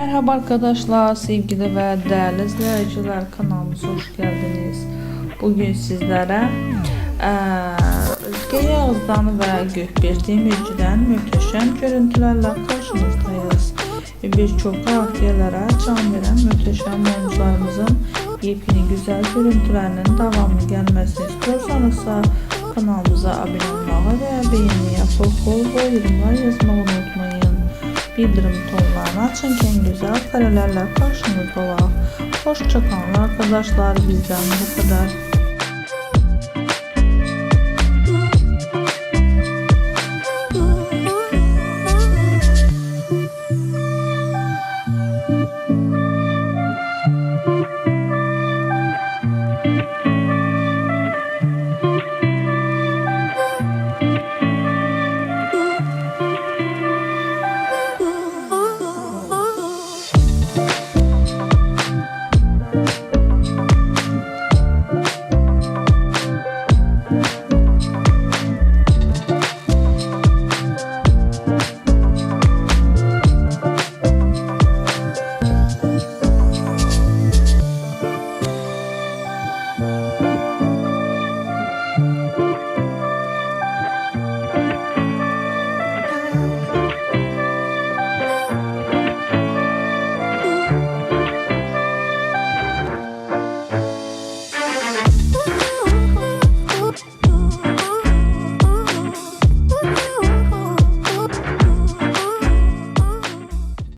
Merhaba arkadaşlar, sevgili ve değerli izleyiciler kanalımıza hoş geldiniz. Bugün sizlere eee Özge Yağız'dan ve Gökbir Demirci'den muhteşem görüntülerle karşınızdayız. Birçok karakterlere can veren muhteşem oyuncularımızın yepyeni güzel görüntülerinin devamlı gelmesini istiyorsanız kanalımıza abone olmayı ve beğeni yapıp bol bol yorumlar unutmayın. Bildirim tonlarını açın ki en güzel karelerle karşınızda olalım. Hoşçakalın arkadaşlar bizden bu kadar.